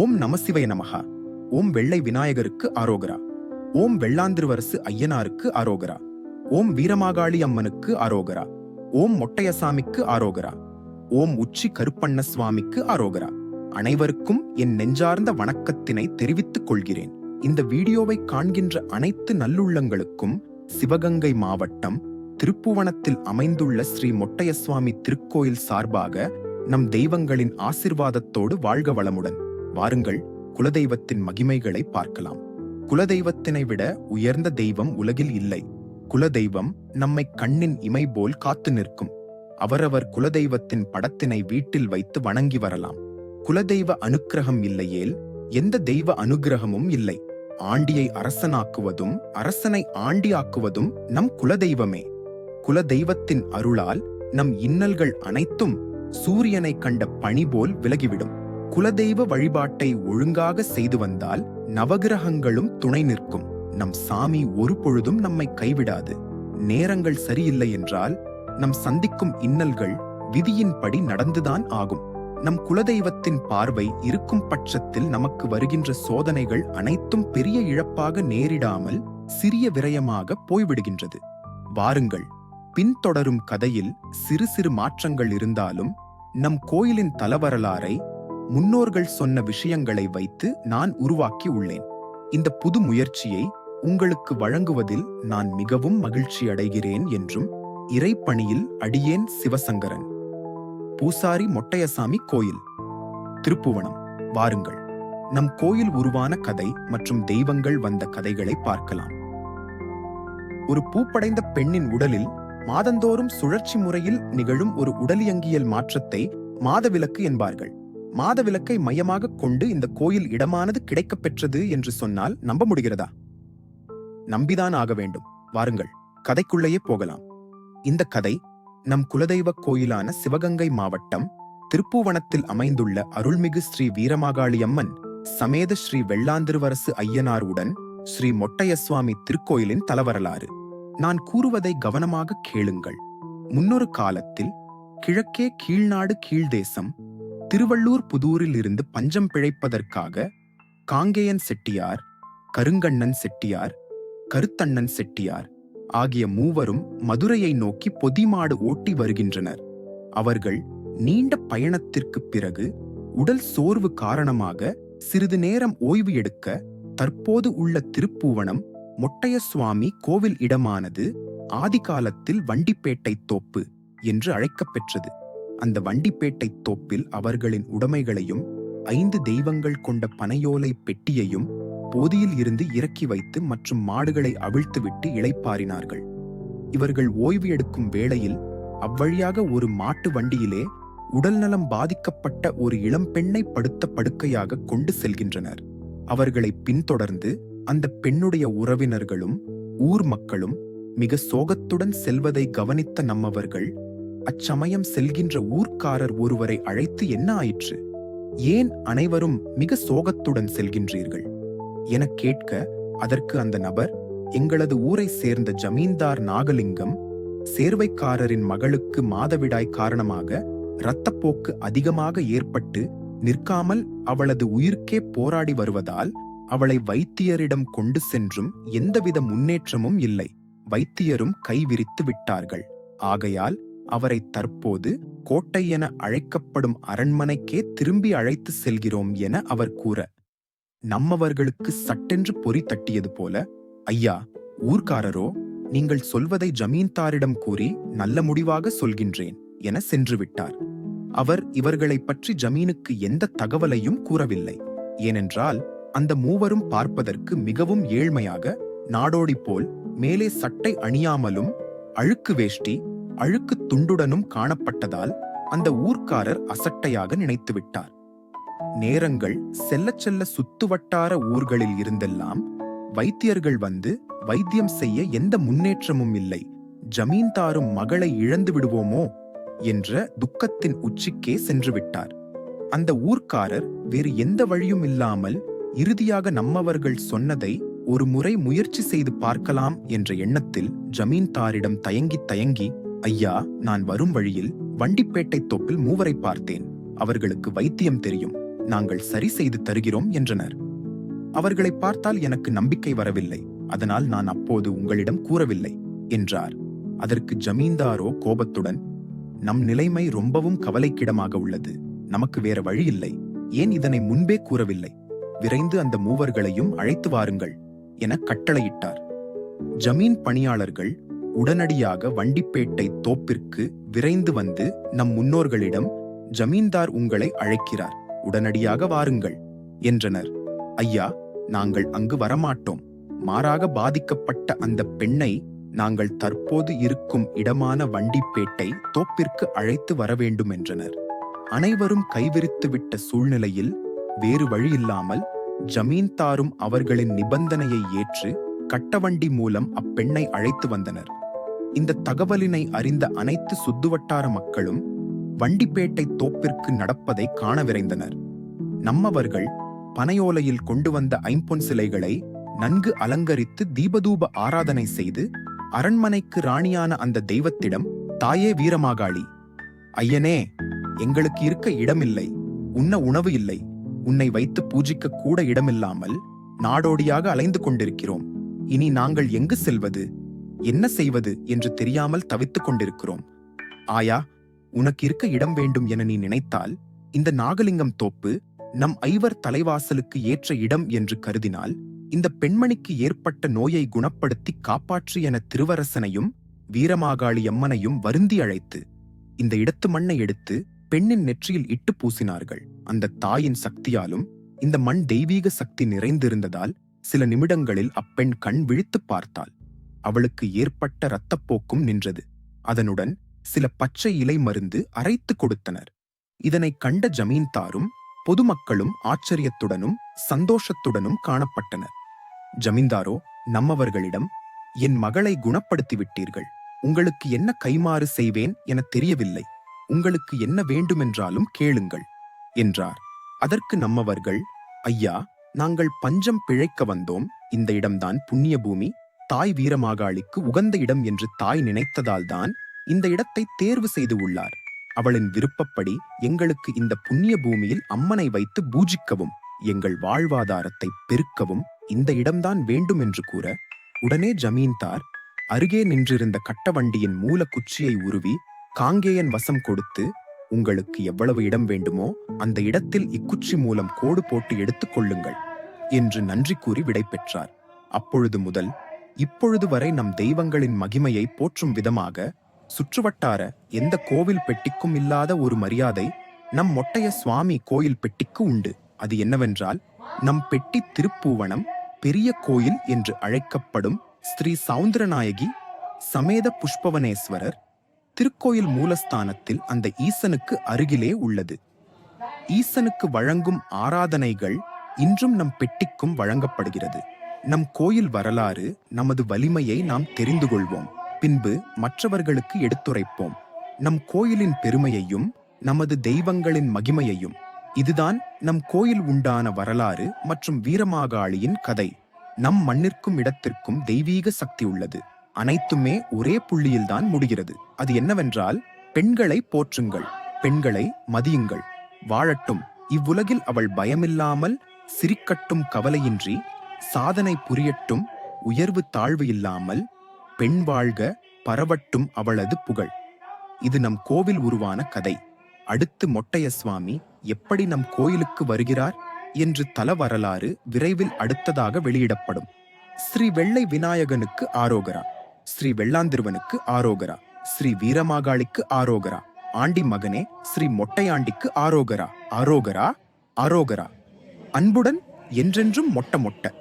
ஓம் நமசிவய நமகா ஓம் வெள்ளை விநாயகருக்கு ஆரோகரா. ஓம் வெள்ளாந்திருவரசு ஐயனாருக்கு ஆரோகரா. ஓம் வீரமாகாளி அம்மனுக்கு ஆரோகரா. ஓம் மொட்டையசாமிக்கு ஆரோகரா. ஓம் உச்சி கருப்பண்ண சுவாமிக்கு ஆரோகரா. அனைவருக்கும் என் நெஞ்சார்ந்த வணக்கத்தினை தெரிவித்துக் கொள்கிறேன். இந்த வீடியோவை காண்கின்ற அனைத்து நல்லுள்ளங்களுக்கும் சிவகங்கை மாவட்டம் திருப்புவனத்தில் அமைந்துள்ள ஸ்ரீ மொட்டையசுவாமி திருக்கோயில் சார்பாக நம் தெய்வங்களின் ஆசிர்வாதத்தோடு வாழ்க வளமுடன். வாருங்கள் குலதெய்வத்தின் மகிமைகளை பார்க்கலாம். குலதெய்வத்தினை விட உயர்ந்த தெய்வம் உலகில் இல்லை. குலதெய்வம் நம்மை கண்ணின் இமை போல் காத்து நிற்கும். அவரவர் குலதெய்வத்தின் படத்தினை வீட்டில் வைத்து வணங்கி வரலாம். குலதெய்வ அனுக்கிரகம் இல்லையேல் எந்த தெய்வ அனுக்கிரகமும் இல்லை. ஆண்டியை அரசனாக்குவதும் அரசனை ஆண்டியாக்குவதும் நம் குலதெய்வமே. குலதெய்வத்தின் அருளால் நம் இன்னல்கள் அனைத்தும் சூரியனை கண்ட பணி போல் விலகிவிடும். குலதெய்வ வழிபாட்டை ஒழுங்காக செய்து வந்தால் நவகிரகங்களும் துணை நிற்கும். நம் சாமி ஒரு பொழுதும் நம்மை கைவிடாது. நேரங்கள் சரியில்லை என்றால் நம் சந்திக்கும் இன்னல்கள் விதியின்படி நடந்துதான் ஆகும். நம் குலதெய்வத்தின் பார்வை இருக்கும் பட்சத்தில் நமக்கு வருகின்ற சோதனைகள் அனைத்தும் பெரிய இழப்பாக நேரிடாமல் சிறிய விரயமாக போய்விடுகின்றது. வாருங்கள் பின்தொடரும் கதையில் சிறு சிறு மாற்றங்கள் இருந்தாலும் நம் கோயிலின் தலவரலாறை முன்னோர்கள் சொன்ன விஷயங்களை வைத்து நான் உருவாக்கி உள்ளேன். இந்த புது முயற்சியை உங்களுக்கு வழங்குவதில் நான் மிகவும் மகிழ்ச்சி அடைகிறேன் என்றும் இறைப்பணியில் அடியேன் சிவசங்கரன். பூசாரி மொட்டையசாமி கோயில். திருப்புவனம். வாருங்கள். நம் கோயில் உருவான கதை மற்றும் தெய்வங்கள் வந்த கதைகளை பார்க்கலாம். ஒரு பூப்படைந்த பெண்ணின் உடலில் மாதந்தோறும் சுழற்சி முறையில் நிகழும் ஒரு உடலியங்கியல் மாற்றத்தை மாதவிலக்கு என்பார்கள். மாதவிலக்கை மையமாக கொண்டு இந்த கோயில் இடமானது கிடைக்கப் பெற்றது என்று சொன்னால் நம்ப முடிகிறதா? நம்பிதான் ஆக வேண்டும். வாருங்கள் கதைக்குள்ளேயே போகலாம். இந்த கதை நம் குலதெய்வ கோயிலான சிவகங்கை மாவட்டம் திருப்பூவனத்தில் அமைந்துள்ள அருள்மிகு ஸ்ரீ வீரமாகாளியம்மன் சமேத ஸ்ரீ வெள்ளாந்திருவரசு ஐயனாருடன் ஸ்ரீ மொட்டையசுவாமி திருக்கோயிலின் தலவரலாறு. நான் கூறுவதை கவனமாக கேளுங்கள். முன்னொரு காலத்தில் கிழக்கே கீழ்நாடு கீழ்தேசம் திருவள்ளூர் புதூரில் இருந்து பஞ்சம் பிழைப்பதற்காக காங்கேயன் செட்டியார் கருங்கண்ணன் செட்டியார் கருத்தண்ணன் செட்டியார் ஆகிய மூவரும் மதுரையை நோக்கி பொதிமாடு ஓட்டி வருகின்றனர். அவர்கள் நீண்ட பயணத்திற்குப் பிறகு உடல் சோர்வு காரணமாக சிறிது நேரம் ஓய்வு எடுக்க தற்போது உள்ள திருப்பூவனம் மொட்டைய சுவாமி கோவில் இடமானது ஆதிகாலத்தில் வண்டிப்பேட்டை தோப்பு என்று அழைக்கப்பெற்றது. அந்த வண்டிப்பேட்டை தோப்பில் அவர்களின் உடைமைகளையும் ஐந்து தெய்வங்கள் கொண்ட பனையோலை பெட்டியையும் போதியில் இருந்து இறக்கி வைத்து மற்றும் மாடுகளை அவிழ்த்துவிட்டு இளைப்பாறினார்கள். இவர்கள் ஓய்வு எடுக்கும் வேளையில் அவ்வழியாக ஒரு மாட்டு வண்டியிலே உடல்நலம் பாதிக்கப்பட்ட ஒரு இளம்பெண்ணை படுத்த படுக்கையாக கொண்டு செல்கின்றனர். அவர்களை பின்தொடர்ந்து அந்த பெண்ணுடைய உறவினர்களும் ஊர் மக்களும் மிக சோகத்துடன் செல்வதை கவனித்த நம்மவர்கள் அச்சமயம் செல்கின்ற ஊர்க்காரர் ஒருவரை அழைத்து என்ன ஆயிற்று? ஏன் அனைவரும் மிக சோகத்துடன் செல்கின்றீர்கள்? எனக் கேட்க அதற்கு அந்த நபர் எங்களது ஊரை சேர்ந்த ஜமீன்தார் நாகலிங்கம் சேர்வைக்காரரின் மகளுக்கு மாதவிடாய் காரணமாக இரத்தப்போக்கு அதிகமாக ஏற்பட்டு நிற்காமல் அவளது உயிர்க்கே போராடி வருவதால் அவளை வைத்தியரிடம் கொண்டு சென்றும் எந்தவித முன்னேற்றமும் இல்லை. வைத்தியரும் கைவிரித்து விட்டார்கள். ஆகையால் அவரை தற்போது கோட்டை என அழைக்கப்படும் அரண்மனைக்கே திரும்பி அழைத்து செல்கிறோம் என அவர் கூற நம்மவர்களுக்கு சட்டென்று பொறி தட்டியது போல ஐயா ஊர்க்காரரோ நீங்கள் சொல்வதை ஜமீன்தாரிடம் கூறி நல்ல முடிவாக சொல்கின்றேன் என சென்று விட்டார் அவர் இவர்களைப் பற்றி ஜமீனுக்கு எந்த தகவலையும் கூறவில்லை. ஏனென்றால் அந்த மூவரும் பார்ப்பதற்கு மிகவும் ஏழ்மையாக நாடோடி போல் மேலே சட்டை அணியாமலும் அழுக்கு வேஷ்டி அழுக்கு துண்டுடனும் காணப்பட்டதால் அந்த ஊர்க்காரர் அசட்டையாக நினைத்துவிட்டார் நேரங்கள் செல்லச் செல்ல சுத்துவட்டார ஊர்களில் இருந்தெல்லாம் வைத்தியர்கள் வந்து வைத்தியம் செய்ய எந்த முன்னேற்றமும் இல்லை. ஜமீன்தாரும் மகளை இழந்து விடுவோமோ? என்ற துக்கத்தின் உச்சிக்கே சென்று விட்டார். அந்த ஊர்க்காரர் வேறு எந்த வழியும் இல்லாமல் இறுதியாக நம்மவர்கள் சொன்னதை ஒரு முறை முயற்சி செய்து பார்க்கலாம் என்ற எண்ணத்தில் ஜமீன்தாரிடம் தயங்கி தயங்கி ஐயா நான் வரும் வழியில் வண்டிப்பேட்டை தொப்பில் மூவரை பார்த்தேன். அவர்களுக்கு வைத்தியம் தெரியும். நாங்கள் சரி செய்து தருகிறோம் என்றனர். அவர்களை பார்த்தால் எனக்கு நம்பிக்கை வரவில்லை. அதனால் நான் அப்போது உங்களிடம் கூறவில்லை என்றார். அதற்கு ஜமீன்தாரோ கோபத்துடன் நம் நிலைமை ரொம்பவும் கவலைக்கிடமாக உள்ளது. நமக்கு வேற வழி இல்லை. ஏன் இதனை முன்பே கூறவில்லை? விரைந்து அந்த மூவர்களையும் அழைத்து வாருங்கள் என கட்டளையிட்டார். ஜமீன் பணியாளர்கள் உடனடியாக வண்டிப்பேட்டை தோப்பிற்கு விரைந்து வந்து நம் முன்னோர்களிடம் ஜமீன்தார் உங்களை அழைக்கிறார். உடனடியாக வாருங்கள் என்றனர். ஐயா நாங்கள் அங்கு வரமாட்டோம். மாறாக பாதிக்கப்பட்ட அந்த பெண்ணை நாங்கள் தற்போது இருக்கும் இடமான வண்டிப்பேட்டை தோப்பிற்கு அழைத்து வர வேண்டும் என்றனர். அனைவரும் கைவிரித்துவிட்ட சூழ்நிலையில் வேறு வழியில்லாமல் ஜமீன்தாரும் அவர்களின் நிபந்தனையை ஏற்று கட்டவண்டி மூலம் அப்பெண்ணை அழைத்து வந்தனர். இந்த தகவலினை அறிந்த அனைத்து சுத்துவட்டார மக்களும் வண்டிப்பேட்டை தோப்பிற்கு நடப்பதை காண விரைந்தனர். நம்மவர்கள் பனையோலையில் கொண்டு வந்த ஐம்பொன் சிலைகளை நன்கு அலங்கரித்து தீபதூப ஆராதனை செய்து அரண்மனைக்கு ராணியான அந்த தெய்வத்திடம் தாயே வீரமாகாளி ஐயனே எங்களுக்கு இருக்க இடமில்லை உண்ண உணவு இல்லை உன்னை வைத்து பூஜிக்க கூட இடமில்லாமல் நாடோடியாக அலைந்து கொண்டிருக்கிறோம். இனி நாங்கள் எங்கு செல்வது? என்ன செய்வது என்று தெரியாமல் தவித்துக் கொண்டிருக்கிறோம். ஆயா உனக்கு இருக்க இடம் வேண்டும் என நீ நினைத்தால் இந்த நாகலிங்கம் தோப்பு நம் ஐவர் தலைவாசலுக்கு ஏற்ற இடம் என்று கருதினால் இந்த பெண்மணிக்கு ஏற்பட்ட நோயை குணப்படுத்தி காப்பாற்று என திருவரசனையும் வீரமாகாளி அம்மனையும் வருந்தி அழைத்து இந்த இடத்து மண்ணை எடுத்து பெண்ணின் நெற்றியில் இட்டு பூசினார்கள். அந்த தாயின் சக்தியாலும் இந்த மண் தெய்வீக சக்தி நிறைந்திருந்ததால் சில நிமிடங்களில் அப்பெண் கண் விழித்துப் பார்த்தாள். அவளுக்கு ஏற்பட்ட இரத்தப்போக்கும் நின்றது. அதனுடன் சில பச்சை இலை மருந்து அரைத்து கொடுத்தனர். இதனைக் கண்ட ஜமீன்தாரும் பொதுமக்களும் ஆச்சரியத்துடனும் சந்தோஷத்துடனும் காணப்பட்டனர். ஜமீன்தாரோ நம்மவர்களிடம் என் மகளை குணப்படுத்தி விட்டீர்கள் உங்களுக்கு என்ன கைமாறு செய்வேன் என தெரியவில்லை. உங்களுக்கு என்ன வேண்டுமென்றாலும் கேளுங்கள் என்றார். அதற்கு நம்மவர்கள் ஐயா நாங்கள் பஞ்சம் பிழைக்க வந்தோம். இந்த இடம்தான் புண்ணிய பூமி தாய் வீரமாகாளிக்கு உகந்த இடம் என்று தாய் நினைத்ததால்தான் இந்த இடத்தை தேர்வு செய்து உள்ளார். அவளின் விருப்பப்படி எங்களுக்கு இந்த புண்ணிய பூமியில் அம்மனை வைத்து பூஜிக்கவும் எங்கள் வாழ்வாதாரத்தை பெருக்கவும் இந்த இடம்தான் வேண்டும் என்று கூற உடனே ஜமீன்தார் அருகே நின்றிருந்த கட்டவண்டியின் வண்டியின் மூலக்குச்சியை உருவி காங்கேயன் வசம் கொடுத்து உங்களுக்கு எவ்வளவு இடம் வேண்டுமோ அந்த இடத்தில் இக்குச்சி மூலம் கோடு போட்டு எடுத்துக் கொள்ளுங்கள் என்று நன்றி கூறி விடை பெற்றார் அப்பொழுது முதல் இப்பொழுது வரை நம் தெய்வங்களின் மகிமையை போற்றும் விதமாக சுற்றுவட்டார எந்த கோவில் பெட்டிக்கும் இல்லாத ஒரு மரியாதை நம் மொட்டைய சுவாமி கோயில் பெட்டிக்கு உண்டு. அது என்னவென்றால் நம் பெட்டி திருப்பூவனம் பெரிய கோயில் என்று அழைக்கப்படும் ஸ்ரீ சவுந்தரநாயகி சமேத புஷ்பவனேஸ்வரர் திருக்கோயில் மூலஸ்தானத்தில் அந்த ஈசனுக்கு அருகிலே உள்ளது. ஈசனுக்கு வழங்கும் ஆராதனைகள் இன்றும் நம் பெட்டிக்கும் வழங்கப்படுகிறது. நம் கோயில் வரலாறு நமது வலிமையை நாம் தெரிந்து கொள்வோம் பின்பு மற்றவர்களுக்கு எடுத்துரைப்போம். நம் கோயிலின் பெருமையையும் நமது தெய்வங்களின் மகிமையையும். இதுதான் நம் கோயில் உண்டான வரலாறு மற்றும் வீரமாகாளியின் கதை. நம் மண்ணிற்கும் இடத்திற்கும் தெய்வீக சக்தி உள்ளது. அனைத்துமே ஒரே புள்ளியில்தான் முடிகிறது. அது என்னவென்றால் பெண்களை போற்றுங்கள் பெண்களை மதியுங்கள். வாழட்டும். இவ்வுலகில் அவள் பயமில்லாமல் சிரிக்கட்டும் கவலையின்றி சாதனை புரியட்டும் உயர்வு தாழ்வு இல்லாமல் பெண் வாழ்க பரவட்டும் அவளது புகழ். இது நம் கோவில் உருவான கதை. அடுத்து மொட்டைய சுவாமி எப்படி நம் கோயிலுக்கு வருகிறார் என்று தல வரலாறு விரைவில் அடுத்ததாக வெளியிடப்படும். ஸ்ரீ வெள்ளை விநாயகனுக்கு ஆரோகரா ஸ்ரீ வெள்ளாந்திருவனுக்கு ஆரோகரா ஸ்ரீ வீரமாகாளிக்கு ஆரோகரா ஆண்டி மகனே ஸ்ரீ மொட்டையாண்டிக்கு ஆரோகரா ஆரோகரா ஆரோகரா. அன்புடன் என்றென்றும் மொட்ட மொட்ட.